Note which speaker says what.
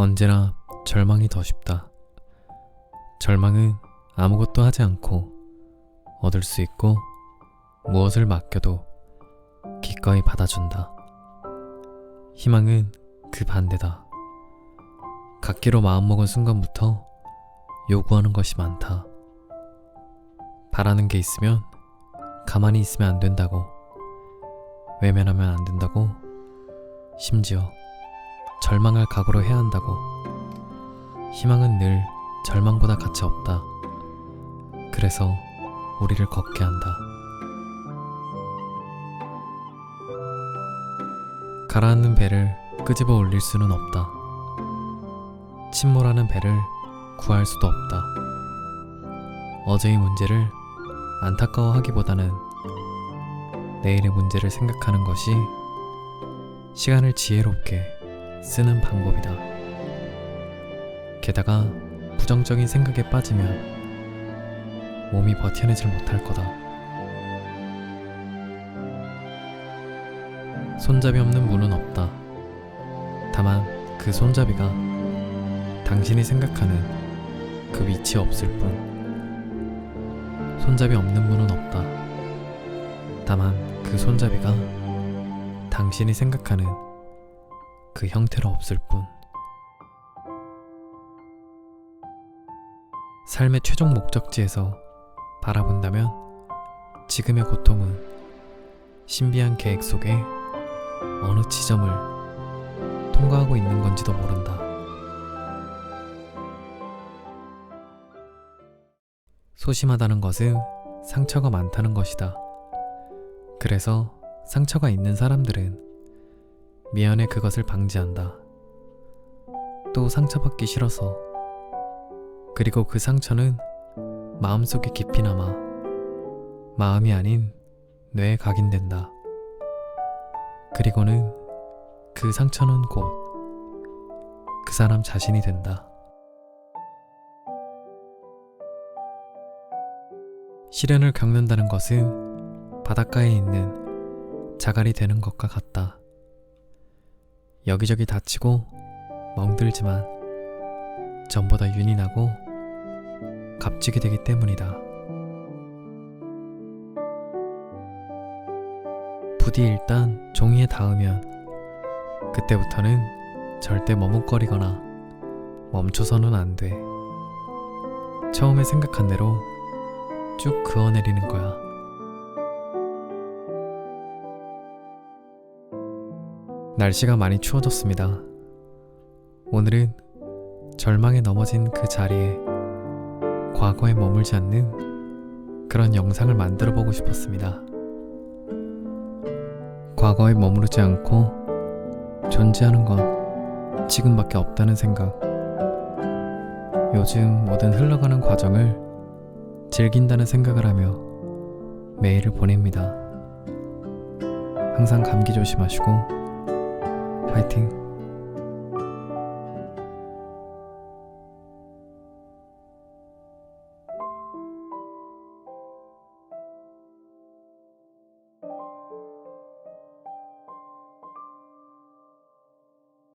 Speaker 1: 언제나 절망이 더 쉽다. 절망은 아무것도 하지 않고 얻을 수 있고 무엇을 맡겨도 기꺼이 받아준다. 희망은 그 반대다. 갖기로 마음먹은 순간부터 요구하는 것이 많다. 바라는 게 있으면 가만히 있으면 안 된다고, 외면하면 안 된다고, 심지어 절망할 각오로 해야 한다고. 희망은 늘 절망보다 가치 없다. 그래서 우리를 걷게 한다. 가라앉는 배를 끄집어 올릴 수는 없다. 침몰하는 배를 구할 수도 없다. 어제의 문제를 안타까워하기보다는 내일의 문제를 생각하는 것이 시간을 지혜롭게 쓰는 방법이다. 게다가 부정적인 생각에 빠지면 몸이 버텨내질 못할 거다. 손잡이 없는 문은 없다. 다만 그 손잡이가 당신이 생각하는 그 위치에 없을 뿐. 손잡이 없는 문은 없다. 다만 그 손잡이가 당신이 생각하는 그 형태로 없을 뿐. 삶의 최종 목적지에서 바라본다면 지금의 고통은 신비한 계획 속에 어느 지점을 통과하고 있는 건지도 모른다. 소심하다는 것은 상처가 많다는 것이다. 그래서 상처가 있는 사람들은 미연에 그것을 방지한다. 또 상처받기 싫어서 그리고 그 상처는 마음속에 깊이 남아 마음이 아닌 뇌에 각인된다. 그리고는 그 상처는 곧 그 사람 자신이 된다. 시련을 겪는다는 것은 바닷가에 있는 자갈이 되는 것과 같다. 여기저기 다치고 멍들지만 전보다 윤이 나고 값지게 되기 때문이다. 부디 일단 종이에 닿으면 그때부터는 절대 머뭇거리거나 멈춰서는 안 돼. 처음에 생각한 대로 쭉 그어내리는 거야. 날씨가 많이 추워졌습니다. 오늘은 절망에 넘어진 그 자리에 과거에 머물지 않는 그런 영상을 만들어 보고 싶었습니다. 과거에 머무르지 않고 존재하는 건 지금밖에 없다는 생각. 요즘 모든 흘러가는 과정을 즐긴다는 생각을 하며 매일을 보냅니다. 항상 감기 조심하시고 会听。